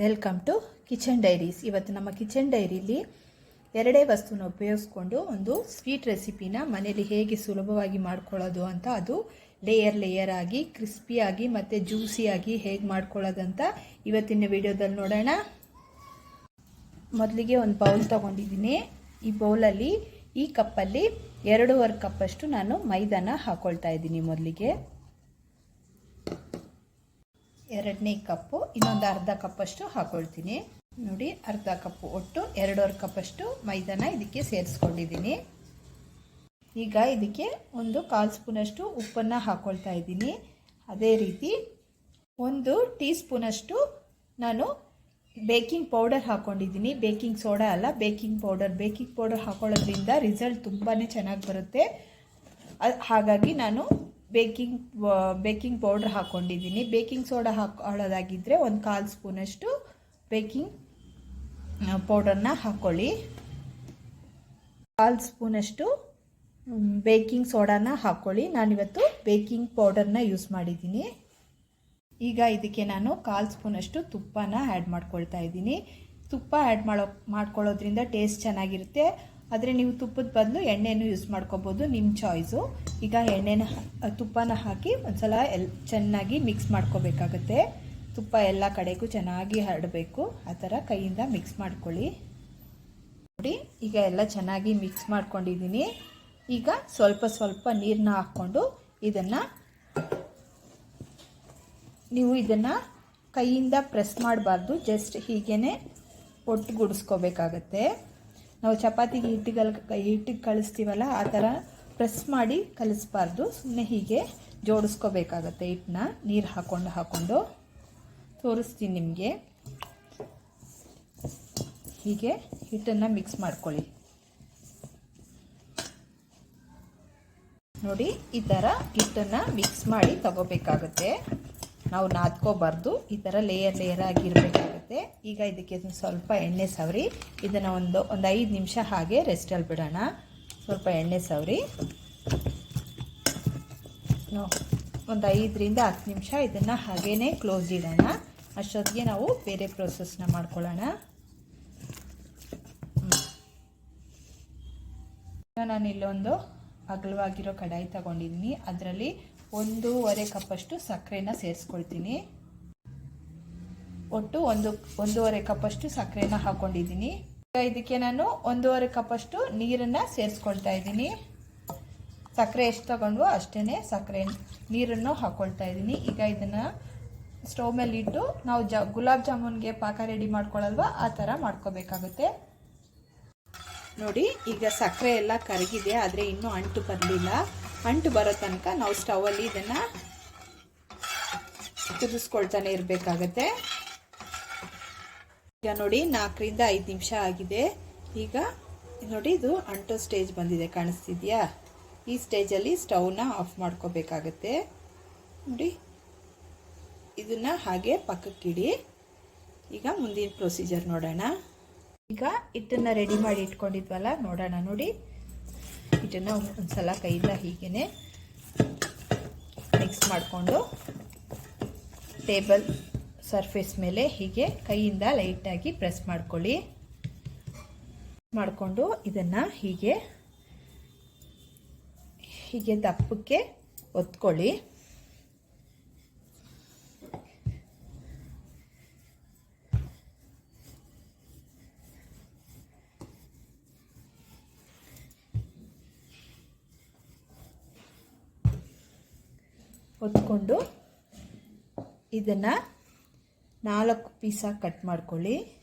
Welcome to kitchen diaries ಇವತ್ತು ನಮ್ಮ kitchen ಡೈರಿಲಿ ಎರಡೇ ವಸ್ತುನ ಉಪಯೋಗಿಸ್ಕೊಂಡು ಒಂದು ಸ್ವೀಟ್ ರೆಸಿಪಿನ ಮನೇಲಿ ಹೇಗೆ ಸುಲಭವಾಗಿ ಮಾಡ್ಕೊಳ್ಳೋದು ಅಂತ ಅದು ಲೇಯರ್ ಲೇಯರ್ ಆಗಿ ಕ್ರಿಸ್ಪಿಯಾಗಿ ಮತ್ತು ಜ್ಯೂಸಿಯಾಗಿ ಹೇಗೆ ಮಾಡ್ಕೊಳ್ಳೋದಂತ ಇವತ್ತಿನ ವಿಡಿಯೋದಲ್ಲಿ ನೋಡೋಣ. ಮೊದಲಿಗೆ ಒಂದು ಬೌಲ್ ತೊಗೊಂಡಿದ್ದೀನಿ. ಈ ಬೌಲಲ್ಲಿ ಈ ಕಪ್ಪಲ್ಲಿ ಎರಡೂವರೆ ಕಪ್ಪಷ್ಟು ನಾನು ಮೈದಾನ ಹಾಕ್ಕೊಳ್ತಾ ಇದ್ದೀನಿ ಮೊದಲಿಗೆ. ಎರಡನೇ ಕಪ್ಪು, ಇನ್ನೊಂದು ಅರ್ಧ ಕಪ್ಪಷ್ಟು ಹಾಕೊಳ್ತೀನಿ. ನೋಡಿ, ಅರ್ಧ ಕಪ್ಪು ಒಟ್ಟು, ಎರಡೂವರೆ ಕಪ್ಪಷ್ಟು ಮೈದಾನ ಇದಕ್ಕೆ ಸೇರಿಸ್ಕೊಂಡಿದ್ದೀನಿ. ಈಗ ಇದಕ್ಕೆ ಒಂದು ಕಾಲು ಸ್ಪೂನಷ್ಟು ಉಪ್ಪನ್ನು ಹಾಕ್ಕೊಳ್ತಾ ಇದ್ದೀನಿ. ಅದೇ ರೀತಿ ಒಂದು ಟೀ ಸ್ಪೂನಷ್ಟು ನಾನು ಬೇಕಿಂಗ್ ಪೌಡರ್ ಹಾಕ್ಕೊಂಡಿದ್ದೀನಿ ಬೇಕಿಂಗ್ ಸೋಡಾ ಅಲ್ಲ, ಬೇಕಿಂಗ್ ಪೌಡರ್. ಬೇಕಿಂಗ್ ಪೌಡರ್ ಹಾಕೊಳ್ಳೋದ್ರಿಂದ ರಿಸಲ್ಟ್ ತುಂಬಾ ಚೆನ್ನಾಗಿ ಬರುತ್ತೆ. ಹಾಗಾಗಿ ನಾನು ಬೇಕಿಂಗ್ ಬೇಕಿಂಗ್ ಪೌಡ್ರ್ ಹಾಕ್ಕೊಂಡಿದ್ದೀನಿ ಬೇಕಿಂಗ್ ಸೋಡಾ ಹಾಕೊಳ್ಳೋದಾಗಿದ್ದರೆ ಒಂದು ಕಾಲು ಸ್ಪೂನಷ್ಟು ಬೇಕಿಂಗ್ ಪೌಡರ್ನ ಹಾಕ್ಕೊಳ್ಳಿ ಕಾಲು ಸ್ಪೂನಷ್ಟು ಬೇಕಿಂಗ್ ಸೋಡಾನ ಹಾಕ್ಕೊಳ್ಳಿ ನಾನಿವತ್ತು ಬೇಕಿಂಗ್ ಪೌಡರ್ನ ಯೂಸ್ ಮಾಡಿದ್ದೀನಿ. ಈಗ ಇದಕ್ಕೆ ನಾನು ಕಾಲು ಸ್ಪೂನಷ್ಟು ತುಪ್ಪನ ಆ್ಯಡ್ ಮಾಡ್ಕೊಳ್ತಾ ಇದ್ದೀನಿ. ತುಪ್ಪ ಆ್ಯಡ್ ಮಾಡೋ, ಮಾಡ್ಕೊಳ್ಳೋದ್ರಿಂದ ಟೇಸ್ಟ್ ಚೆನ್ನಾಗಿರುತ್ತೆ. ಆದರೆ ನೀವು ತುಪ್ಪದ ಬದಲು ಎಣ್ಣೆನೂ ಯೂಸ್ ಮಾಡ್ಕೋಬೋದು ನಿಮ್ಮ ಚಾಯ್ಸು ಈಗ ಎಣ್ಣೆನ ತುಪ್ಪನ ಹಾಕಿ ಒಂದ್ಸಲ ಎಲ್, ಚೆನ್ನಾಗಿ ಮಿಕ್ಸ್ ಮಾಡ್ಕೋಬೇಕಾಗತ್ತೆ. ತುಪ್ಪ ಎಲ್ಲ ಕಡೆಗೂ ಚೆನ್ನಾಗಿ ಹರಡಬೇಕು. ಆ ಥರ ಕೈಯಿಂದ ಮಿಕ್ಸ್ ಮಾಡ್ಕೊಳ್ಳಿ. ನೋಡಿ, ಈಗ ಎಲ್ಲ ಚೆನ್ನಾಗಿ ಮಿಕ್ಸ್ ಮಾಡ್ಕೊಂಡಿದ್ದೀನಿ. ಈಗ ಸ್ವಲ್ಪ ಸ್ವಲ್ಪ ನೀರನ್ನ ಹಾಕ್ಕೊಂಡು ಇದನ್ನು, ನೀವು ಇದನ್ನು ಕೈಯಿಂದ ಪ್ರೆಸ್ ಮಾಡಬಾರ್ದು ಜಸ್ಟ್ ಹೀಗೇ ಒಟ್ಟುಗೂಡಿಸ್ಕೋಬೇಕಾಗತ್ತೆ. ನಾವು ಚಪಾತಿಗೆ ಹಿಟ್ಟಿಗಲ್ ಹಿಟ್ಟಿಗೆ ಕಳಿಸ್ತೀವಲ್ಲ, ಆ ಥರ ಪ್ರೆಸ್ ಮಾಡಿ ಕಲಿಸ್ಬಾರ್ದು. ಸುಮ್ಮನೆ ಹೀಗೆ ಜೋಡಿಸ್ಕೋಬೇಕಾಗತ್ತೆ ಹಿಟ್ಟನ್ನ, ನೀರು ಹಾಕ್ಕೊಂಡು ಹಾಕ್ಕೊಂಡು ತೋರಿಸ್ತೀನಿ ನಿಮಗೆ. ಹೀಗೆ ಹಿಟ್ಟನ್ನು ಮಿಕ್ಸ್ ಮಾಡ್ಕೊಳ್ಳಿ. ನೋಡಿ, ಈ ಥರ ಹಿಟ್ಟನ್ನು ಮಿಕ್ಸ್ ಮಾಡಿ ತಗೋಬೇಕಾಗತ್ತೆ. ನಾವು ನಾದ್ಕೋಬಾರ್ದು. ಈ ಥರ ಲೇಯರ್ ಲೇಯರ್ ಆಗಿರಬೇಕಾಗುತ್ತೆ ಈಗ ಇದಕ್ಕೆ ಸ್ವಲ್ಪ ಎಣ್ಣೆ ಸವರಿ. ಇದನ್ನು ಒಂದು ಒಂದು ಐದು ನಿಮಿಷ ಹಾಗೆ ರೆಸ್ಟಲ್ಲಿ ಬಿಡೋಣ. ಸ್ವಲ್ಪ ಎಣ್ಣೆ ಸವರಿ. ಒಂದು ಐದರಿಂದ ಹತ್ತು ನಿಮಿಷ ಇದನ್ನು ಹಾಗೇ ಕ್ಲೋಸ್ ಇಡೋಣ. ಅಷ್ಟೊತ್ತಿಗೆ ನಾವು ಬೇರೆ ಪ್ರೋಸೆಸ್ನ ಮಾಡ್ಕೊಳ್ಳೋಣ. ನಾನು ಇಲ್ಲೊಂದು ಅಗಲವಾಗಿರೋ ಕಡಾಯಿ ತಗೊಂಡಿದ್ದೀನಿ. ಅದರಲ್ಲಿ ಒಂದೂವರೆ ಕಪ್ಪಷ್ಟು ಸಕ್ಕರೆನ ಸೇರಿಸ್ಕೊಳ್ತೀನಿ. ಒಟ್ಟು ಒಂದು, ಒಂದೂವರೆ ಕಪ್ಪಷ್ಟು ಸಕ್ಕರೆನ ಹಾಕೊಂಡಿದ್ದೀನಿ. ಈಗ ಇದಕ್ಕೆ ನಾನು ಒಂದೂವರೆ ಕಪ್ಪಷ್ಟು ನೀರನ್ನು ಸೇರಿಸ್ಕೊಳ್ತಾ ಇದ್ದೀನಿ. ಸಕ್ಕರೆ ಎಷ್ಟು ತಗೊಂಡ್ವೋ ಅಷ್ಟೇ ಸಕ್ಕರೆ ನೀರನ್ನು ಹಾಕ್ಕೊಳ್ತಾ ಇದ್ದೀನಿ. ಈಗ ಇದನ್ನು ಸ್ಟವ್ ಮೇಲೆ ಇಟ್ಟು ನಾವು ಜ, ಗುಲಾಬ್ ಜಾಮೂನ್ಗೆ ಪಾಕ ರೆಡಿ ಮಾಡ್ಕೊಳ್ಳಲ್ವ ಆ ಥರ ಮಾಡ್ಕೋಬೇಕಾಗುತ್ತೆ. ನೋಡಿ, ಈಗ ಸಕ್ಕರೆ ಎಲ್ಲ ಕರಗಿದೆ, ಆದರೆ ಇನ್ನೂ ಅಂಟು ಬರಲಿಲ್ಲ. ಅಂಟು ಬರೋ ತನಕ ನಾವು ಸ್ಟವಲ್ಲಿ ಇದನ್ನು ಕುದಿಸ್ಕೊಳ್ತಾನೆ ಇರಬೇಕಾಗತ್ತೆ. ಈಗ ನೋಡಿ ನಾಲ್ಕರಿಂದ ಐದು ನಿಮಿಷ ಆಗಿದೆ. ಈಗ ನೋಡಿ ಇದು ಅಂಟು ಸ್ಟೇಜ್ ಬಂದಿದೆ, ಕಾಣಿಸ್ತಿದ್ಯಾ? ಈ ಸ್ಟೇಜಲ್ಲಿ ಸ್ಟವ್ನ ಆಫ್ ಮಾಡ್ಕೋಬೇಕಾಗತ್ತೆ. ನೋಡಿ, ಇದನ್ನು ಹಾಗೆ ಪಕ್ಕಕ್ಕಿಡಿ. ಈಗ ಮುಂದಿನ ಪ್ರೊಸೀಜರ್ ನೋಡೋಣ. ಈಗ ಹಿಟ್ಟನ್ನು ರೆಡಿ ಮಾಡಿ ಇಟ್ಕೊಂಡಿದ್ವಲ್ಲ, ನೋಡೋಣ ನೋಡಿ. ಇದನ್ನ ಒಂದ್ಸಲ ಕೈಯಿಂದ ಹೀಗೇ ಮಿಕ್ಸ್ ಮಾಡಿಕೊಂಡು ಟೇಬಲ್ ಸರ್ಫೇಸ್ ಮೇಲೆ ಹೀಗೆ ಕೈಯಿಂದ ಲೈಟಾಗಿ ಪ್ರೆಸ್ ಮಾಡ್ಕೊಳ್ಳಿ. ಮಾಡಿಕೊಂಡು ಇದನ್ನು ಹೀಗೆ ಹೀಗೆ ದಪ್ಪಕ್ಕೆ ಒತ್ಕೊಳ್ಳಿ. ಒತ್ಕೊಂಡು ಇದನ್ನು ನಾಲ್ಕು ಪೀಸಾಗಿ ಕಟ್ ಮಾಡ್ಕೊಳ್ಳಿ.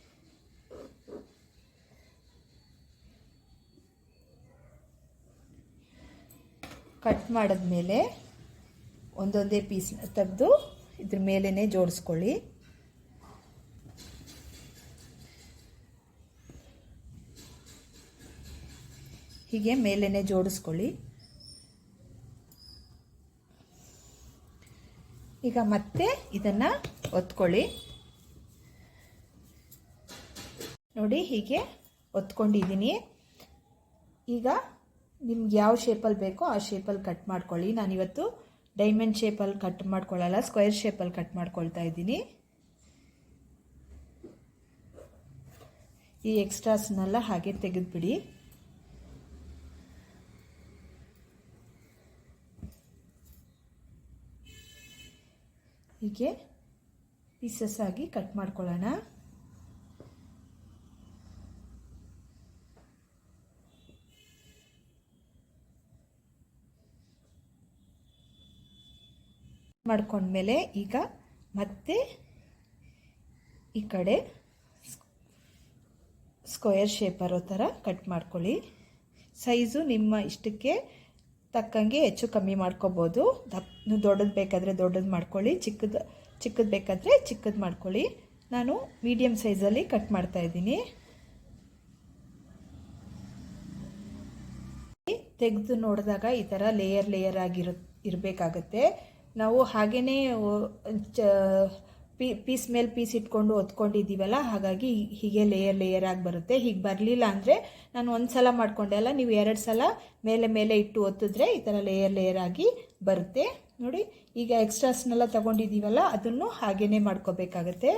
ಕಟ್ ಮಾಡಿದ್ಮೇಲೆ ಒಂದೊಂದೇ ಪೀಸ್ ತೆಗೆದು ಇದ್ರ ಮೇಲೇ ಜೋಡಿಸ್ಕೊಳ್ಳಿ. ಹೀಗೆ ಮೇಲೇ ಜೋಡಿಸ್ಕೊಳ್ಳಿ. ಈಗ ಮತ್ತೆ ಇದನ್ನು ಒತ್ಕೊಳ್ಳಿ. ನೋಡಿ ಹೀಗೆ ಒತ್ಕೊಂಡಿದ್ದೀನಿ. ಈಗ ನಿಮ್ಗೆ ಯಾವ ಶೇಪಲ್ಲಿ ಬೇಕೋ ಆ ಶೇಪಲ್ಲಿ ಕಟ್ ಮಾಡ್ಕೊಳ್ಳಿ. ನಾನಿವತ್ತು ಡೈಮಂಡ್ ಶೇಪಲ್ಲಿ ಕಟ್ ಮಾಡ್ಕೊಳ್ಳಲ್ಲ ಸ್ಕ್ವೇರ್ ಶೇಪಲ್ಲಿ ಕಟ್ ಮಾಡ್ಕೊಳ್ತಾ ಇದ್ದೀನಿ. ಈ ಎಕ್ಸ್ಟ್ರಾಸ್ನೆಲ್ಲ ಹಾಗೆ ತೆಗೆದುಬಿಡಿ. ಹೀಗೆ ಪೀಸಸ್ ಆಗಿ ಕಟ್ ಮಾಡ್ಕೊಳ್ಳೋಣ. ಮಾಡ್ಕೊಂಡ್ಮೇಲೆ ಈಗ ಮತ್ತೆ ಈ ಕಡೆ ಸ್ಕ್ವಯರ್ ಶೇಪ್ ಬರೋ ಥರ ಕಟ್ ಮಾಡ್ಕೊಳ್ಳಿ. ಸೈಜು ನಿಮ್ಮ ಇಷ್ಟಕ್ಕೆ ತಕ್ಕಂಗೆ ಹೆಚ್ಚು ಕಮ್ಮಿ ಮಾಡ್ಕೋಬೋದು. ದಪ್ಪ ದೊಡ್ಡದು ಬೇಕಾದರೆ ದೊಡ್ಡದು ಮಾಡ್ಕೊಳ್ಳಿ, ಚಿಕ್ಕದು ಚಿಕ್ಕದು ಬೇಕಾದರೆ ಚಿಕ್ಕದು ಮಾಡ್ಕೊಳ್ಳಿ. ನಾನು ಮೀಡಿಯಮ್ ಸೈಜಲ್ಲಿ ಕಟ್ ಮಾಡ್ತಾ ಇದ್ದೀನಿ. ತೆಗೆದು ನೋಡಿದಾಗ ಈ ಥರ ಲೇಯರ್ ಲೇಯರ್ ಆಗಿರು ಇರಬೇಕಾಗತ್ತೆ. ನಾವು ಹಾಗೇ ಪೀ, ಪೀಸ್ ಮೇಲೆ ಪೀಸ್ ಇಟ್ಕೊಂಡು ಒತ್ಕೊಂಡಿದ್ದೀವಲ್ಲ, ಹಾಗಾಗಿ ಹೀಗೆ ಲೇಯರ್ ಲೇಯರ್ ಆಗಿ ಬರುತ್ತೆ. ಹೀಗೆ ಬರಲಿಲ್ಲ ಅಂದರೆ ನಾನು ಒಂದು ಸಲ ಮಾಡಿಕೊಂಡೆ ಅಲ್ಲ, ನೀವು ಎರಡು ಸಲ ಮೇಲೆ ಮೇಲೆ ಇಟ್ಟು ಒತ್ತಿದ್ರೆ ಈ ಥರ ಲೇಯರ್ ಲೇಯರ್ ಆಗಿ ಬರುತ್ತೆ. ನೋಡಿ, ಈಗ ಎಕ್ಸ್ಟ್ರಾಸ್ನೆಲ್ಲ ತಗೊಂಡಿದ್ದೀವಲ್ಲ, ಅದನ್ನು ಹಾಗೇ ಮಾಡ್ಕೋಬೇಕಾಗತ್ತೆ.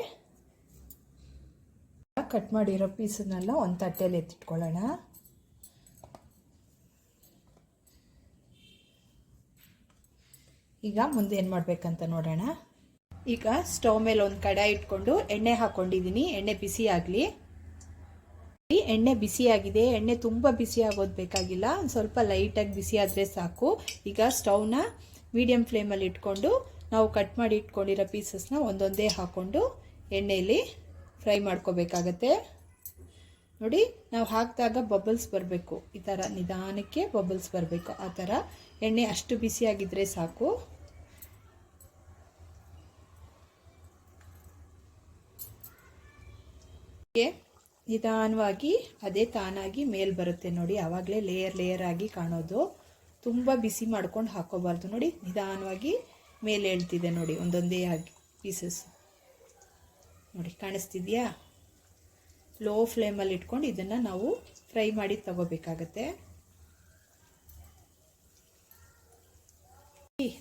ಕಟ್ ಮಾಡಿರೋ ಪೀಸನ್ನೆಲ್ಲ ಒಂದು ತಟ್ಟೆಯಲ್ಲಿ ಎತ್ತಿಟ್ಕೊಳ್ಳೋಣ. ಈಗ ಮುಂದೆ ಏನು ಮಾಡಬೇಕಂತ ನೋಡೋಣ. ಈಗ ಸ್ಟವ್ ಮೇಲೆ ಒಂದು ಕಡಾಯಿ ಇಟ್ಕೊಂಡು ಎಣ್ಣೆ ಹಾಕ್ಕೊಂಡಿದ್ದೀನಿ ಎಣ್ಣೆ ಬಿಸಿ ಆಗಲಿ. ಎಣ್ಣೆ ಬಿಸಿಯಾಗಿದೆ ಎಣ್ಣೆ ತುಂಬ ಬಿಸಿ ಆಗೋದು ಬೇಕಾಗಿಲ್ಲ. ಒಂದು ಸ್ವಲ್ಪ ಲೈಟಾಗಿ ಬಿಸಿ ಆದರೆ ಸಾಕು. ಈಗ ಸ್ಟವ್ನ ಮೀಡಿಯಮ್ ಫ್ಲೇಮಲ್ಲಿ ಇಟ್ಕೊಂಡು ನಾವು ಕಟ್ ಮಾಡಿ ಇಟ್ಕೊಂಡಿರೋ ಪೀಸಸ್ನ ಒಂದೊಂದೇ ಹಾಕ್ಕೊಂಡು ಎಣ್ಣೆಯಲ್ಲಿ ಫ್ರೈ ಮಾಡ್ಕೋಬೇಕಾಗತ್ತೆ. ನೋಡಿ, ನಾವು ಹಾಕಿದಾಗ ಬಬಲ್ಸ್ ಬರಬೇಕು. ಈ ಥರ ನಿಧಾನಕ್ಕೆ ಬಬಲ್ಸ್ ಬರಬೇಕು. ಆ ಥರ ಎಣ್ಣೆ ಅಷ್ಟು ಬಿಸಿಯಾಗಿದ್ದರೆ ಸಾಕು. ನಿಧಾನವಾಗಿ ಅದೇ ತಾನಾಗಿ ಮೇಲ್ ಬರುತ್ತೆ ನೋಡಿ, ಆವಾಗಲೇ ಲೇಯರ್ ಲೇಯರ್ ಆಗಿ ಕಾಣೋದು. ತುಂಬ ಬಿಸಿ ಮಾಡ್ಕೊಂಡು ಹಾಕೋಬಾರ್ದು ನೋಡಿ, ನಿಧಾನವಾಗಿ ಮೇಲೆ ಹೇಳ್ತಿದೆ ನೋಡಿ, ಒಂದೊಂದೇ ಆಗಿ ಪೀಸಸ್ ನೋಡಿ, ಕಾಣಿಸ್ತಿದ್ಯಾ? ಲೋ ಫ್ಲೇಮಲ್ಲಿ ಇಟ್ಕೊಂಡು ಇದನ್ನು ನಾವು ಫ್ರೈ ಮಾಡಿ ತಗೋಬೇಕಾಗತ್ತೆ.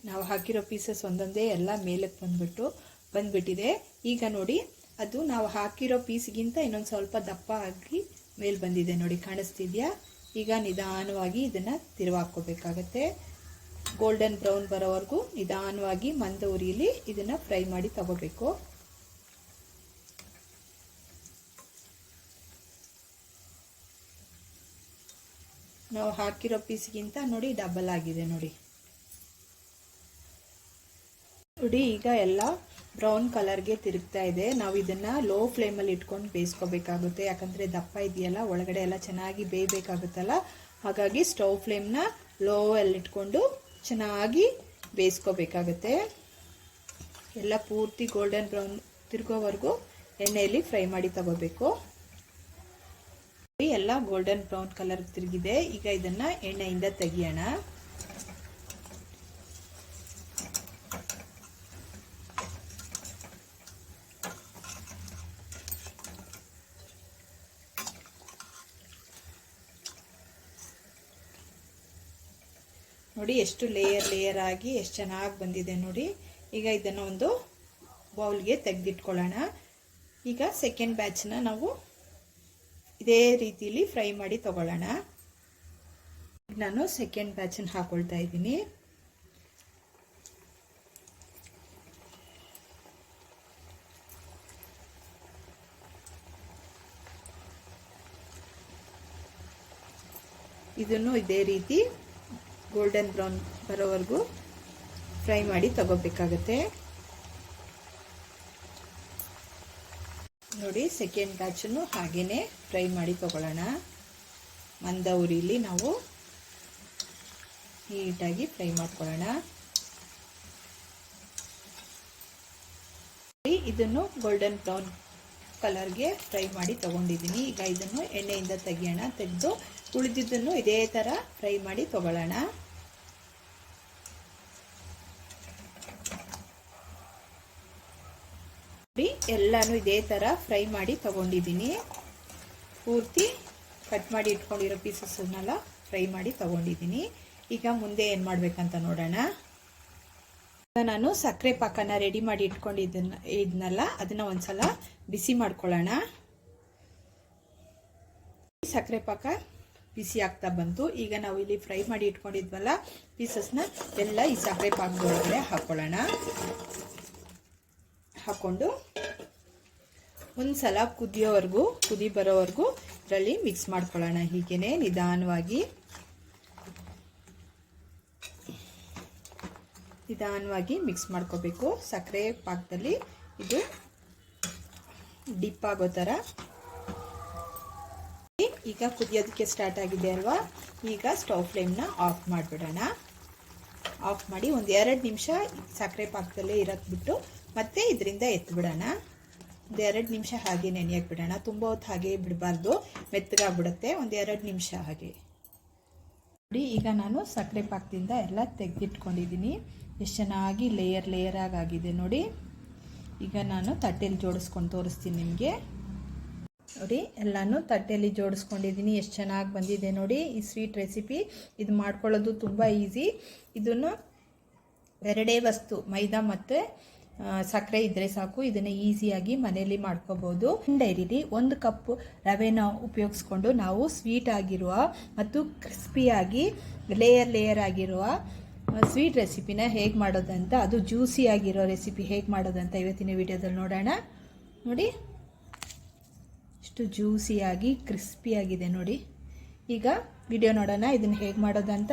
ನಾವು ಹಾಕಿರೋ ಪೀಸಸ್ ಒಂದೊಂದೇ ಎಲ್ಲ ಮೇಲಕ್ಕೆ ಬಂದ್ಬಿಟ್ಟು ಬಂದ್ಬಿಟ್ಟಿದೆ. ಈಗ ನೋಡಿ, ಅದು ನಾವು ಹಾಕಿರೋ ಪೀಸ್ಗಿಂತ ಇನ್ನೊಂದು ಸ್ವಲ್ಪ ದಪ್ಪ ಆಗಿ ಮೇಲೆ ಬಂದಿದೆ ನೋಡಿ, ಕಾಣಿಸ್ತಿದ್ಯಾ? ಈಗ ನಿಧಾನವಾಗಿ ಇದನ್ನು ತಿರುವಾಕೋಬೇಕಾಗತ್ತೆ ಗೋಲ್ಡನ್ ಬ್ರೌನ್ ಬರೋವರೆಗೂ ನಿಧಾನವಾಗಿ ಮಂದ ಉರಿಯಲ್ಲಿ ಇದನ್ನು ಫ್ರೈ ಮಾಡಿ ತಗೋಬೇಕು. ನಾವು ಹಾಕಿರೋ ಪೀಸ್ಗಿಂತ ನೋಡಿ ಡಬಲ್ ಆಗಿದೆ ನೋಡಿ. ನೋಡಿ, ಈಗ ಎಲ್ಲ ಬ್ರೌನ್ ಕಲರ್ಗೆ ತಿರುಗ್ತಾ ಇದೆ. ನಾವು ಇದನ್ನು ಲೋ ಫ್ಲೇಮಲ್ಲಿ ಇಟ್ಕೊಂಡು ಬೇಯಿಸ್ಕೋಬೇಕಾಗುತ್ತೆ. ಯಾಕಂದರೆ ದಪ್ಪ ಇದೆಯಲ್ಲ, ಒಳಗಡೆ ಎಲ್ಲ ಚೆನ್ನಾಗಿ ಬೇಯಬೇಕಾಗುತ್ತಲ್ಲ. ಹಾಗಾಗಿ ಸ್ಟವ್ ಫ್ಲೇಮ್ನ ಲೋ ಅಲ್ಲಿ ಇಟ್ಕೊಂಡು ಚೆನ್ನಾಗಿ ಬೇಯಿಸ್ಕೋಬೇಕಾಗುತ್ತೆ. ಎಲ್ಲ ಪೂರ್ತಿ ಗೋಲ್ಡನ್ ಬ್ರೌನ್ ತಿರುಗೋವರೆಗೂ ಎಣ್ಣೆಯಲ್ಲಿ ಫ್ರೈ ಮಾಡಿ ತಗೋಬೇಕು. ಎಲ್ಲ ಗೋಲ್ಡನ್ ಬ್ರೌನ್ ಕಲರ್ ತಿರುಗಿದೆ. ಈಗ ಇದನ್ನು ಎಣ್ಣೆಯಿಂದ ತೆಗಿಯೋಣ. ನೋಡಿ ಎಷ್ಟು ಲೇಯರ್ ಲೇಯರ್ ಆಗಿ ಎಷ್ಟು ಚೆನ್ನಾಗಿ ಬಂದಿದೆ ನೋಡಿ. ಈಗ ಇದನ್ನು ಒಂದು ಬೌಲ್ಗೆ ತೆಗೆದಿಟ್ಕೊಳ್ಳೋಣ. ಈಗ ಸೆಕೆಂಡ್ ಬ್ಯಾಚ್ನ ನಾವು ಇದೇ ರೀತಿಲಿ ಫ್ರೈ ಮಾಡಿ ತಗೊಳ್ಳೋಣ. ನಾನು ಸೆಕೆಂಡ್ ಬ್ಯಾಚನ್ನು ಹಾಕೊಳ್ತಾ ಇದ್ದೀನಿ. ಇದನ್ನು ಇದೇ ರೀತಿ ಗೋಲ್ಡನ್ ಬ್ರೌನ್ ಬರೋವರೆಗೂ ಫ್ರೈ ಮಾಡಿ ತಗೋಬೇಕಾಗತ್ತೆ. ನೋಡಿ ಸೆಕೆಂಡ್ ಬ್ಯಾಚನ್ನು ಹಾಗೇ ಫ್ರೈ ಮಾಡಿ ತಗೊಳ್ಳೋಣ. ಮಂದ ಉರಿಲಿ ನಾವು ನೀಟಾಗಿ ಫ್ರೈ ಮಾಡ್ಕೊಳ್ಳೋಣ. ಇದನ್ನು ಗೋಲ್ಡನ್ ಬ್ರೌನ್ ಕಲರ್ಗೆ ಫ್ರೈ ಮಾಡಿ ತಗೊಂಡಿದ್ದೀನಿ. ಈಗ ಇದನ್ನು ಎಣ್ಣೆಯಿಂದ ತೆಗಿಯೋಣ. ತೆಗೆದು ಉಳಿದಿದ್ದನ್ನು ಇದೇ ಥರ ಫ್ರೈ ಮಾಡಿ ತಗೊಳ್ಳೋಣ. ಎಲ್ಲಾನು ಇದೇ ಥರ ಫ್ರೈ ಮಾಡಿ ತಗೊಂಡಿದ್ದೀನಿ. ಪೂರ್ತಿ ಕಟ್ ಮಾಡಿ ಇಟ್ಕೊಂಡಿರೋ ಪೀಸಸ್ನೆಲ್ಲ ಫ್ರೈ ಮಾಡಿ ತಗೊಂಡಿದ್ದೀನಿ. ಈಗ ಮುಂದೆ ಏನು ಮಾಡಬೇಕಂತ ನೋಡೋಣ. ನಾನು ಸಕ್ಕರೆ ಪಾಕನ ರೆಡಿ ಮಾಡಿ ಇಟ್ಕೊಂಡಿದ್ದನ್ನ ಇದನ್ನೆಲ್ಲ ಅದನ್ನು ಒಂದ್ಸಲ ಬಿಸಿ ಮಾಡ್ಕೊಳ್ಳೋಣ. ಸಕ್ಕರೆ ಪಾಕ ಬಿಸಿ ಆಗ್ತಾ ಬಂತು. ಈಗ ನಾವು ಇಲ್ಲಿ ಫ್ರೈ ಮಾಡಿ ಇಟ್ಕೊಂಡಿದ್ವಲ್ಲ ಪೀಸಸ್ನ ಎಲ್ಲ ಈ ಸಕ್ಕರೆ ಪಾಕದೊಳಗಡೆ ಹಾಕೊಳ್ಳೋಣ. ಹಾಕೊಂಡು ಒಂದು ಸಲ ಕುದಿಯೋವರೆಗೂ, ಕುದಿ ಬರೋವರೆಗೂ ಇದರಲ್ಲಿ ಮಿಕ್ಸ್ ಮಾಡ್ಕೊಳ್ಳೋಣ. ಹೀಗೇನೆ ನಿಧಾನವಾಗಿ. ನಿಧಾನವಾಗಿ ಮಿಕ್ಸ್ ಮಾಡ್ಕೋಬೇಕು. ಸಕ್ಕರೆ ಪಾಕದಲ್ಲಿ ಇದು ಡಿಪ್ ಆಗೋ ಥರ. ಈಗ ಕುದಿಯೋದಕ್ಕೆ ಸ್ಟಾರ್ಟ್ ಆಗಿದೆ ಅಲ್ವಾ? ಈಗ ಸ್ಟವ್ ಫ್ಲೇಮ್ನ ಆಫ್ ಮಾಡಿಬಿಡೋಣ. ಆಫ್ ಮಾಡಿ ಒಂದು ಎರಡು ನಿಮಿಷ ಸಕ್ಕರೆ ಪಾಕದಲ್ಲೇ ಇರೋದು ಬಿಟ್ಟು ಮತ್ತೆ ಇದರಿಂದ ಎತ್ತಿಬಿಡೋಣ ಎರಡು ನಿಮಿಷ ಹಾಗೆ ನೆನೆಯಕ್ಕೆ ಬಿಡೋಣ ತುಂಬ ಹೊತ್ತು ಹಾಗೆ ಬಿಡಬಾರ್ದು. ಮೆತ್ತಗಾಗ್ಬಿಡುತ್ತೆ. ಒಂದು ಎರಡು ನಿಮಿಷ ಹಾಗೆ. ನೋಡಿ, ಈಗ ನಾನು ಸಕ್ಕರೆ ಪಾಕದಿಂದ ಎಲ್ಲ ತೆಗೆದಿಟ್ಕೊಂಡಿದ್ದೀನಿ. ಎಷ್ಟು ಚೆನ್ನಾಗಿ ಲೇಯರ್ ಲೇಯರ್ ಆಗಿದೆ ನೋಡಿ. ಈಗ ನಾನು ತಟ್ಟೆಯಲ್ಲಿ ಜೋಡಿಸ್ಕೊಂಡು ತೋರಿಸ್ತೀನಿ ನಿಮಗೆ. ನೋಡಿ, ಎಲ್ಲನೂ ತಟ್ಟೆಯಲ್ಲಿ ಜೋಡಿಸ್ಕೊಂಡಿದ್ದೀನಿ. ಎಷ್ಟು ಚೆನ್ನಾಗಿ ಬಂದಿದೆ ನೋಡಿ ಈ ಸ್ವೀಟ್ ರೆಸಿಪಿ. ಇದು ಮಾಡ್ಕೊಳ್ಳೋದು ತುಂಬ ಈಸಿ. ಇದನ್ನು ಎರಡೇ ವಸ್ತು, ಮೈದಾ ಮತ್ತು ಸಕ್ಕರೆ ಇದ್ದರೆ ಸಾಕು, ಇದನ್ನು ಈಸಿಯಾಗಿ ಮನೆಯಲ್ಲಿ ಮಾಡ್ಕೋಬೋದು. ಡೈರಿಲಿ ಒಂದು ಕಪ್ ರವೆನ ಉಪಯೋಗಿಸ್ಕೊಂಡು ನಾವು ಸ್ವೀಟ್ ಆಗಿರುವ ಮತ್ತು ಕ್ರಿಸ್ಪಿಯಾಗಿ ಲೇಯರ್ ಲೇಯರ್ ಆಗಿರುವ ಸ್ವೀಟ್ ರೆಸಿಪಿನ ಹೇಗೆ ಮಾಡೋದಂತ, ಅದು ಜ್ಯೂಸಿ ಆಗಿರೋ ರೆಸಿಪಿ ಹೇಗೆ ಮಾಡೋದಂತ ಇವತ್ತಿನ ವಿಡಿಯೋದಲ್ಲಿ ನೋಡೋಣ. ನೋಡಿ, ಇಷ್ಟು ಜ್ಯೂಸಿಯಾಗಿ ಕ್ರಿಸ್ಪಿಯಾಗಿದೆ ನೋಡಿ. ಈಗ ವಿಡಿಯೋ ನೋಡೋಣ ಇದನ್ನು ಹೇಗೆ ಮಾಡೋದಂತ.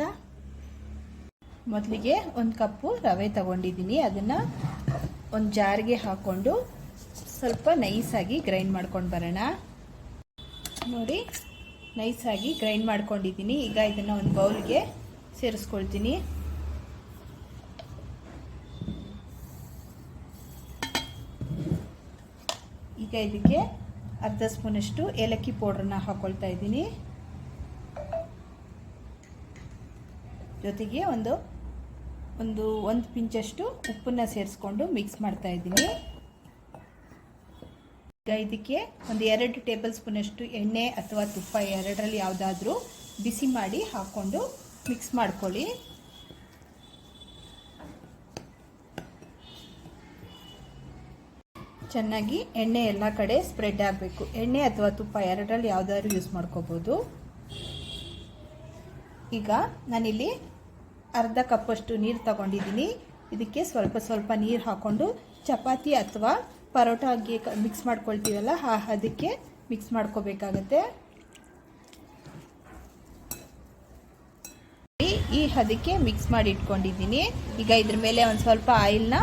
ಮೊದಲಿಗೆ ಒಂದು ಕಪ್ಪು ರವೆ ತಗೊಂಡಿದ್ದೀನಿ, ಅದನ್ನು ಒಂದು ಜಾರಿಗೆ ಹಾಕ್ಕೊಂಡು ಸ್ವಲ್ಪ ನೈಸಾಗಿ ಗ್ರೈಂಡ್ ಮಾಡ್ಕೊಂಡು ಬರೋಣ. ನೋಡಿ, ನೈಸಾಗಿ ಗ್ರೈಂಡ್ ಮಾಡ್ಕೊಂಡಿದ್ದೀನಿ. ಈಗ ಇದನ್ನು ಒಂದು ಬೌಲ್ಗೆ ಸೇರಿಸ್ಕೊಳ್ತೀನಿ. ಈಗ ಇದಕ್ಕೆ ಅರ್ಧ ಸ್ಪೂನಷ್ಟು ಏಲಕ್ಕಿ ಪೌಡ್ರನ್ನ ಹಾಕ್ಕೊಳ್ತಾ ಇದ್ದೀನಿ. ಜೊತೆಗೆ ಒಂದು ಒಂದು ಒಂದು ಪಿಂಚಷ್ಟು ಉಪ್ಪನ್ನು ಸೇರಿಸ್ಕೊಂಡು ಮಿಕ್ಸ್ ಮಾಡ್ತಾ ಇದ್ದೀನಿ. ಈಗ ಇದಕ್ಕೆ ಒಂದು ಎರಡು ಟೇಬಲ್ ಸ್ಪೂನಷ್ಟು ಎಣ್ಣೆ ಅಥವಾ ತುಪ್ಪ ಎರಡರಲ್ಲಿ ಯಾವುದಾದ್ರೂ ಬಿಸಿ ಮಾಡಿ ಹಾಕ್ಕೊಂಡು ಮಿಕ್ಸ್ ಮಾಡ್ಕೊಳ್ಳಿ. ಚೆನ್ನಾಗಿ ಎಣ್ಣೆ ಎಲ್ಲ ಕಡೆ ಸ್ಪ್ರೆಡ್ ಆಗಬೇಕು. ಎಣ್ಣೆ ಅಥವಾ ತುಪ್ಪ ಎರಡರಲ್ಲಿ ಯಾವುದಾದ್ರೂ ಯೂಸ್ ಮಾಡ್ಕೋಬೋದು. ಈಗ ನಾನಿಲ್ಲಿ ಅರ್ಧ ಕಪ್ಪಷ್ಟು ನೀರು ತಗೊಂಡಿದ್ದೀನಿ. ಇದಕ್ಕೆ ಸ್ವಲ್ಪ ಸ್ವಲ್ಪ ನೀರು ಹಾಕ್ಕೊಂಡು ಚಪಾತಿ ಅಥವಾ ಪರೋಟಾಗೆ ಮಿಕ್ಸ್ ಮಾಡ್ಕೊಳ್ತೀವಲ್ಲ, ಆ ಅದಕ್ಕೆ ಮಿಕ್ಸ್ ಮಾಡ್ಕೋಬೇಕಾಗತ್ತೆ. ಈ ಹದಕ್ಕೆ ಮಿಕ್ಸ್ ಮಾಡಿ ಇಟ್ಕೊಂಡಿದ್ದೀನಿ. ಈಗ ಇದ್ರ ಮೇಲೆ ಒಂದು ಸ್ವಲ್ಪ ಆಯಿಲ್ನ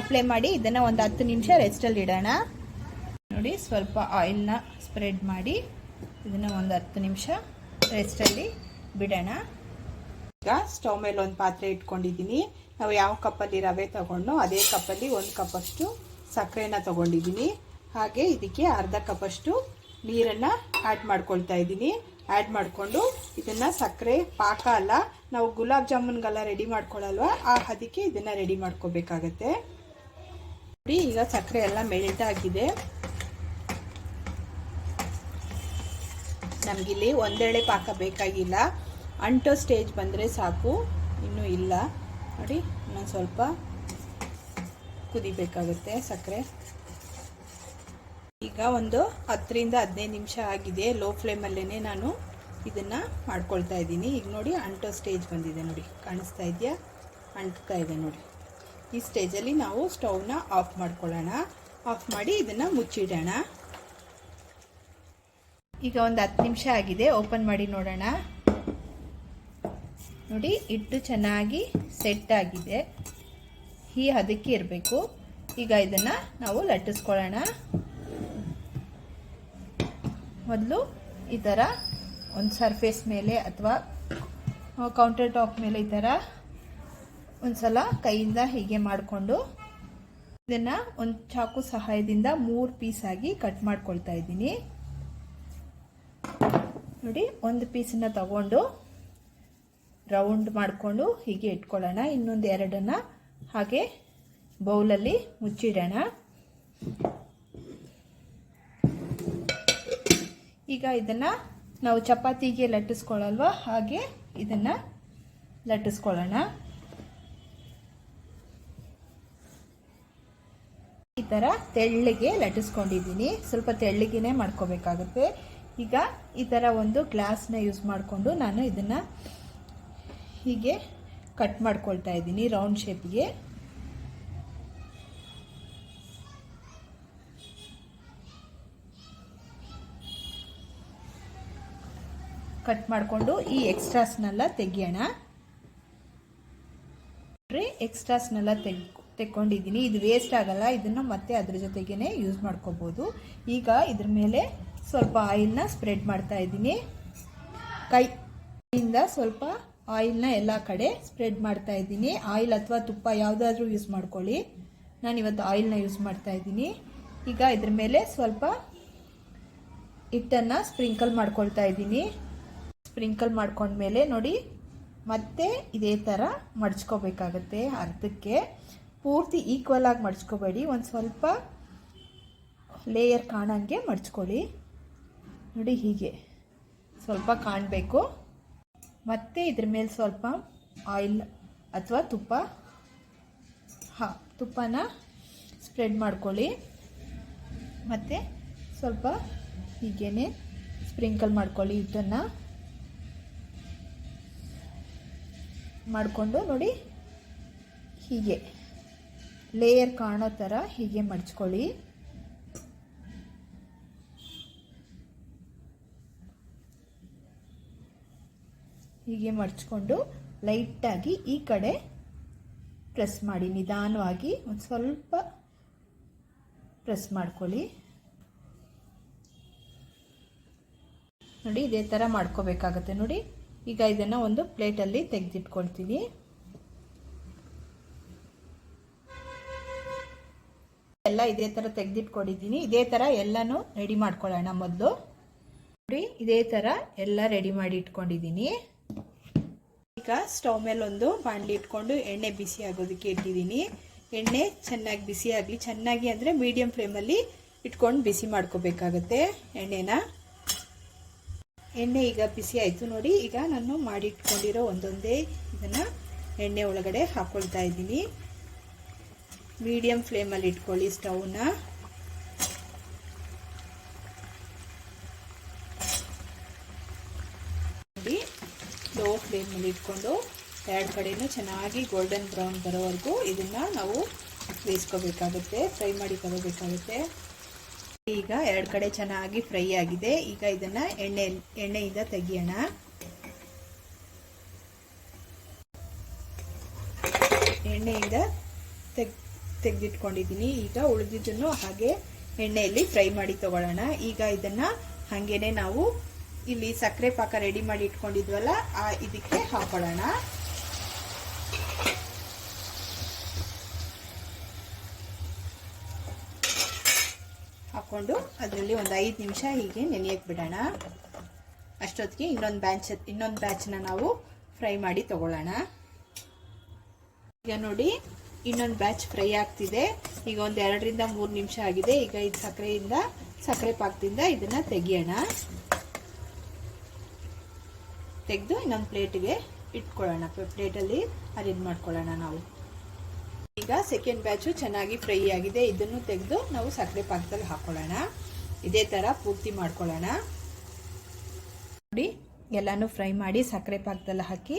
ಅಪ್ಲೈ ಮಾಡಿ ಇದನ್ನು ಒಂದು ಹತ್ತು ನಿಮಿಷ ರೆಸ್ಟಲ್ಲಿ ಇಡೋಣ. ನೋಡಿ, ಸ್ವಲ್ಪ ಆಯಿಲ್ನ ಸ್ಪ್ರೆಡ್ ಮಾಡಿ ಇದನ್ನು ಒಂದು ಹತ್ತು ನಿಮಿಷ ರೆಸ್ಟಲ್ಲಿ ಬಿಡೋಣ. ಈಗ ಸ್ಟವ್ ಮೇಲೆ ಒಂದು ಪಾತ್ರೆ ಇಟ್ಕೊಂಡಿದ್ದೀನಿ. ನಾವು ಯಾವ ಕಪ್ಪಲ್ಲಿ ರವೆ ತಗೊಂಡು ಅದೇ ಕಪ್ಪಲ್ಲಿ ಒಂದು ಕಪ್ಪಷ್ಟು ಸಕ್ಕರೆನ ತಗೊಂಡಿದ್ದೀನಿ. ಹಾಗೆ ಇದಕ್ಕೆ ಅರ್ಧ ಕಪ್ಪಷ್ಟು ನೀರನ್ನು ಆ್ಯಡ್ ಮಾಡ್ಕೊಳ್ತಾ ಇದ್ದೀನಿ. ಆ್ಯಡ್ ಮಾಡಿಕೊಂಡು ಇದನ್ನು ಸಕ್ಕರೆ, ಪಾಕ ಅಲ್ಲ, ನಾವು ಗುಲಾಬ್ ಜಾಮೂನ್ಗೆಲ್ಲ ರೆಡಿ ಮಾಡ್ಕೊಳ್ಳಲ್ವ ಆ ಅದಕ್ಕೆ ಇದನ್ನು ರೆಡಿ ಮಾಡ್ಕೋಬೇಕಾಗತ್ತೆ. ನೋಡಿ, ಈಗ ಸಕ್ಕರೆ ಎಲ್ಲ ಮೆಲ್ಟ್ ಆಗಿದೆ. ನಮಗಿಲ್ಲಿ ಒಂದೆಳೆ ಪಾಕ ಬೇಕಾಗಿಲ್ಲ. ಅಂಟೋ ಸ್ಟೇಜ್ ಬಂದರೆ ಸಾಕು. ಇನ್ನೂ ಇಲ್ಲ. ನೋಡಿ, ಇನ್ನೊಂದು ಸ್ವಲ್ಪ ಕುದಿಬೇಕಾಗುತ್ತೆ ಸಕ್ಕರೆ. ಈಗ ಒಂದು ಹತ್ತರಿಂದ ಹದಿನೈದು ನಿಮಿಷ ಆಗಿದೆ. ಲೋ ಫ್ಲೇಮಲ್ಲೇ ನಾನು ಇದನ್ನು ಮಾಡ್ಕೊಳ್ತಾ ಇದ್ದೀನಿ. ಈಗ ನೋಡಿ, ಅಂಟೋ ಸ್ಟೇಜ್ ಬಂದಿದೆ ನೋಡಿ. ಕಾಣಿಸ್ತಾ ಇದೆಯಾ? ಅಂಟ್ತಾ ಇದೆ ನೋಡಿ. ಈ ಸ್ಟೇಜಲ್ಲಿ ನಾವು ಸ್ಟೌವ್ನ ಆಫ್ ಮಾಡ್ಕೊಳ್ಳೋಣ. ಆಫ್ ಮಾಡಿ ಇದನ್ನು ಮುಚ್ಚಿಡೋಣ. ಈಗ ಒಂದು ಹತ್ತು ನಿಮಿಷ ಆಗಿದೆ. ಓಪನ್ ಮಾಡಿ ನೋಡೋಣ. ನೋಡಿ, ಹಿಟ್ಟು ಚೆನ್ನಾಗಿ ಸೆಟ್ ಆಗಿದೆ. ಈ ಅದಕ್ಕೆ ಇರಬೇಕು. ಈಗ ಇದನ್ನು ನಾವು ಲಟ್ಟಿಸ್ಕೊಳ್ಳೋಣ. ಮೊದಲು ಈ ಥರ ಒಂದು ಸರ್ಫೇಸ್ ಮೇಲೆ ಅಥವಾ ಕೌಂಟರ್ ಟಾಪ್ ಮೇಲೆ ಈ ಥರ ಒಂದು ಸಲ ಕೈಯಿಂದ ಹೀಗೆ ಮಾಡಿಕೊಂಡು ಇದನ್ನು ಒಂದು ಚಾಕು ಸಹಾಯದಿಂದ ಮೂರು ಪೀಸಾಗಿ ಕಟ್ ಮಾಡ್ಕೊಳ್ತಾ ಇದ್ದೀನಿ. ನೋಡಿ, ಒಂದು ಪೀಸನ್ನು ತಗೊಂಡು ರೌಂಡ್ ಮಾಡಿಕೊಂಡು ಹೀಗೆ ಇಟ್ಕೊಳ್ಳೋಣ. ಇನ್ನೊಂದು ಎರಡನ್ನು ಹಾಗೆ ಬೌಲಲ್ಲಿ ಮುಚ್ಚಿಡೋಣ. ಈಗ ಇದನ್ನು ನಾವು ಚಪಾತಿಗೆ ಲಟ್ಟಿಸ್ಕೊಳ್ಳಲ್ವ? ಹಾಗೆ ಇದನ್ನು ಲಟ್ಟಿಸ್ಕೊಳ್ಳೋಣ. ಈ ಥರ ತೆಳ್ಳಗೆ ಲಟ್ಟಿಸ್ಕೊಂಡಿದ್ದೀನಿ. ಸ್ವಲ್ಪ ತೆಳ್ಳಗೆನೇ ಮಾಡ್ಕೋಬೇಕಾಗುತ್ತೆ. ಈಗ ಈ ಥರ ಒಂದು ಗ್ಲಾಸ್ನ ಯೂಸ್ ಮಾಡಿಕೊಂಡು ನಾನು ಇದನ್ನು ಹೀಗೆ ಕಟ್ ಮಾಡ್ಕೊಳ್ತಾ ಇದ್ದೀನಿ ರೌಂಡ್ ಶೇಪ್ಗೆ ಕಟ್ ಮಾಡಿಕೊಂಡು ಈ ಎಕ್ಸ್ಟ್ರಾಸ್ನೆಲ್ಲ ತೆಗಿಯೋಣ. ಎಕ್ಸ್ಟ್ರಾಸ್ನೆಲ್ಲ ತೆಗ್ ತೆಕ್ಕೊಂಡಿದ್ದೀನಿ. ಇದು ವೇಸ್ಟ್ ಆಗಲ್ಲ, ಇದನ್ನು ಮತ್ತೆ ಅದ್ರ ಜೊತೆಗೇ ಯೂಸ್ ಮಾಡ್ಕೋಬೋದು. ಈಗ ಇದ್ರ ಮೇಲೆ ಸ್ವಲ್ಪ ಆಯಿಲ್ನ ಸ್ಪ್ರೆಡ್ ಮಾಡ್ತಾ ಇದ್ದೀನಿ. ಕೈಯಿಂದ ಸ್ವಲ್ಪ ಆಯಿಲ್ನ ಎಲ್ಲ ಕಡೆ ಸ್ಪ್ರೆಡ್ ಮಾಡ್ತಾ ಇದ್ದೀನಿ. ಆಯಿಲ್ ಅಥವಾ ತುಪ್ಪ ಯಾವುದಾದ್ರೂ ಯೂಸ್ ಮಾಡ್ಕೊಳ್ಳಿ. ನಾನು ಇವತ್ತು ಆಯಿಲ್ನ ಯೂಸ್ ಮಾಡ್ತಾ ಇದ್ದೀನಿ. ಈಗ ಇದ್ರ ಮೇಲೆ ಸ್ವಲ್ಪ ಹಿಟ್ಟನ್ನು ಸ್ಪ್ರಿಂಕಲ್ ಮಾಡ್ಕೊಳ್ತಾ ಇದ್ದೀನಿ. ಸ್ಪ್ರಿಂಕಲ್ ಮಾಡ್ಕೊಂಡ್ಮೇಲೆ ನೋಡಿ, ಮತ್ತೆ ಇದೇ ಥರ ಮಡ್ಚ್ಕೋಬೇಕಾಗತ್ತೆ ಅರ್ಧಕ್ಕೆ. ಪೂರ್ತಿ ಈಕ್ವಲ್ ಆಗಿ ಮಡ್ಚ್ಕೋಬೇಡಿ. ಒಂದು ಸ್ವಲ್ಪ ಲೇಯರ್ ಕಾಣಂಗೆ ಮಡ್ಚ್ಕೊಳ್ಳಿ. ನೋಡಿ ಹೀಗೆ. ಸ್ವಲ್ಪ ಕಾಣಬೇಕು. ಮತ್ತೆ ಇದ್ರ ಮೇಲೆ ಸ್ವಲ್ಪ ಆಯಿಲ್ ಅಥವಾ ತುಪ್ಪ. ಹಾ, ತುಪ್ಪನ ಸ್ಪ್ರೆಡ್ ಮಾಡ್ಕೊಳ್ಳಿ. ಮತ್ತು ಸ್ವಲ್ಪ ಹೀಗೇನೆ ಸ್ಪ್ರಿಂಕಲ್ ಮಾಡ್ಕೊಳ್ಳಿ ಇದನ್ನು ಮಾಡಿಕೊಂಡು ನೋಡಿ ಹೀಗೆ. ಲೇಯರ್ ಕಾಣೋ ಥರ ಹೀಗೆ ಮಡ್ಚ್ಕೊಳ್ಳಿ. ಹೀಗೆ ಮಡಚ್ಕೊಂಡು ಲೈಟಾಗಿ ಈ ಕಡೆ ಪ್ರೆಸ್ ಮಾಡಿ, ನಿಧಾನವಾಗಿ ಒಂದು ಸ್ವಲ್ಪ ಪ್ರೆಸ್ ಮಾಡ್ಕೊಳ್ಳಿ. ನೋಡಿ, ಇದೇ ಥರ ಮಾಡ್ಕೋಬೇಕಾಗತ್ತೆ. ನೋಡಿ, ಈಗ ಇದನ್ನು ಒಂದು ಪ್ಲೇಟಲ್ಲಿ ತೆಗೆದಿಟ್ಕೊಳ್ತೀನಿ. ಎಲ್ಲ ಇದೇ ಥರ ತೆಗೆದಿಟ್ಕೊಂಡಿದ್ದೀನಿ. ಇದೇ ಥರ ಎಲ್ಲನೂ ರೆಡಿ ಮಾಡ್ಕೊಳ್ಳೋಣ ಮೊದಲು. ನೋಡಿ, ಇದೇ ಥರ ಎಲ್ಲ ರೆಡಿ ಮಾಡಿ ಇಟ್ಕೊಂಡಿದ್ದೀನಿ. ಈಗ ಸ್ಟವ್ ಮೇಲೆ ಒಂದು ಬಾಣಲಿ ಇಟ್ಕೊಂಡು ಎಣ್ಣೆ ಬಿಸಿ ಆಗೋದಕ್ಕೆ ಇಟ್ಟಿದ್ದೀನಿ. ಎಣ್ಣೆ ಚೆನ್ನಾಗಿ ಬಿಸಿ ಆಗಲಿ, ಚೆನ್ನಾಗಿ ಅಂದರೆ ಮೀಡಿಯಂ ಫ್ಲೇಮಲ್ಲಿ ಇಟ್ಕೊಂಡು ಬಿಸಿ ಮಾಡ್ಕೋಬೇಕಾಗತ್ತೆ ಎಣ್ಣೆನ. ಎಣ್ಣೆ ಈಗ ಬಿಸಿ ಆಯಿತು ನೋಡಿ, ಈಗ ನಾನು ಮಾಡಿ ಇಟ್ಕೊಂಡಿರೋ ಒಂದೊಂದೇ ಇದನ್ನು ಎಣ್ಣೆ ಒಳಗಡೆ ಹಾಕ್ಕೊಳ್ತಾ ಇದ್ದೀನಿ. ಮೀಡಿಯಂ ಫ್ಲೇಮಲ್ಲಿ ಇಟ್ಕೊಳ್ಳಿ ಸ್ಟವ್ನ ನೋಡಿ ಲೋ ಫ್ಲೇಮಲ್ಲಿ ಇಟ್ಕೊಂಡು ಎರಡು ಕಡೆಯೂ ಚೆನ್ನಾಗಿ ಗೋಲ್ಡನ್ ಬ್ರೌನ್ ಬರೋವರೆಗೂ ಇದನ್ನು ನಾವು ಬೇಯಿಸ್ಕೋಬೇಕಾಗುತ್ತೆ ಫ್ರೈ ಮಾಡಿ ತಗೋಬೇಕಾಗುತ್ತೆ. ಈಗ ಎರಡು ಕಡೆ ಚೆನ್ನಾಗಿ ಫ್ರೈ ಆಗಿದೆ. ಈಗ ಇದನ್ನು ಎಣ್ಣೆ, ಎಣ್ಣೆಯಿಂದ ತೆಗಿಯೋಣ. ಎಣ್ಣೆಯಿಂದ ತೆಗ್, ತೆಗೆದಿಟ್ಕೊಂಡಿದ್ದೀನಿ. ಈಗ ಉಳಿದಿದ್ದನ್ನು ಹಾಗೆ ಎಣ್ಣೆಯಲ್ಲಿ ಫ್ರೈ ಮಾಡಿ ತಗೊಳ್ಳೋಣ. ಈಗ ಇದನ್ನು ಹಾಗೇನೆ ನಾವು ಇಲ್ಲಿ ಸಕ್ಕರೆ ಪಾಕ ರೆಡಿ ಮಾಡಿ ಇಟ್ಕೊಂಡಿದ್ವಲ್ಲ, ಆ ಇದಕ್ಕೆ ಹಾಕೊಳ್ಳೋಣ ಹಾಕ್ಕೊಂಡು ಅದರಲ್ಲಿ ಒಂದು ಐದು ನಿಮಿಷ ಹೀಗೆ ನೆನೆಯಕ್ಕೆ ಬಿಡೋಣ. ಅಷ್ಟೊತ್ತಿಗೆ ಇನ್ನೊಂದು ಬ್ಯಾಚ್ ಇನ್ನೊಂದು ಬ್ಯಾಚನ್ನ ನಾವು ಫ್ರೈ ಮಾಡಿ ತಗೊಳ್ಳೋಣ. ಈಗ ನೋಡಿ, ಇನ್ನೊಂದು ಬ್ಯಾಚ್ ಫ್ರೈ ಆಗ್ತಿದೆ. ಈಗ ಒಂದು ಎರಡರಿಂದ ಮೂರು ನಿಮಿಷ ಆಗಿದೆ. ಈಗ ಇದು ಸಕ್ಕರೆಯಿಂದ, ಸಕ್ಕರೆ ಪಾಕದಿಂದ ಇದನ್ನು ತೆಗಿಯೋಣ. ತೆಗೆದು ಇನ್ನೊಂದು ಪ್ಲೇಟಿಗೆ ಇಟ್ಕೊಳ್ಳೋಣ. ಪ್ಲೇಟಲ್ಲಿ ಅರೇಂಜ್ ಮಾಡ್ಕೊಳ್ಳೋಣ ನಾವು. ಈಗ ಸೆಕೆಂಡ್ ಬ್ಯಾಚು ಚೆನ್ನಾಗಿ ಫ್ರೈ ಆಗಿದೆ. ಇದನ್ನು ತೆಗೆದು ನಾವು ಸಕ್ಕರೆ ಪಾಕದಲ್ಲಿ ಹಾಕ್ಕೊಳ್ಳೋಣ ಇದೇ ಥರ ಪೂರ್ತಿ ಮಾಡ್ಕೊಳ್ಳೋಣ. ನೋಡಿ, ಎಲ್ಲನೂ ಫ್ರೈ ಮಾಡಿ ಸಕ್ಕರೆ ಪಾಕದಲ್ಲಿ ಹಾಕಿ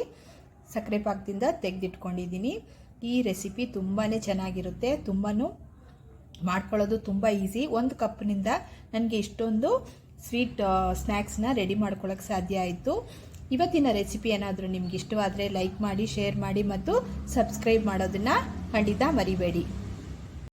ಸಕ್ಕರೆ ಪಾಕದಿಂದ ತೆಗೆದಿಟ್ಕೊಂಡಿದ್ದೀನಿ. ಈ ರೆಸಿಪಿ ತುಂಬಾ ಚೆನ್ನಾಗಿರುತ್ತೆ. ತುಂಬಾ ಮಾಡ್ಕೊಳ್ಳೋದು ತುಂಬ ಈಸಿ ಒಂದು ಕಪ್ನಿಂದ ನನಗೆ ಇಷ್ಟೊಂದು ಸ್ವೀಟ್ ಸ್ನ್ಯಾಕ್ಸ್ನ ರೆಡಿ ಮಾಡ್ಕೊಳ್ಳೋಕ್ಕೆ ಸಾಧ್ಯ ಆಯಿತು. ಇವತ್ತಿನ ರೆಸಿಪಿ ಏನಾದರೂ ನಿಮ್ಗೆ ಇಷ್ಟವಾದರೆ ಲೈಕ್ ಮಾಡಿ ಶೇರ್ ಮಾಡಿ ಮತ್ತು ಸಬ್ಸ್ಕ್ರೈಬ್ ಮಾಡೋದನ್ನು ಖಂಡಿತ ಮರಿಬೇಡಿ.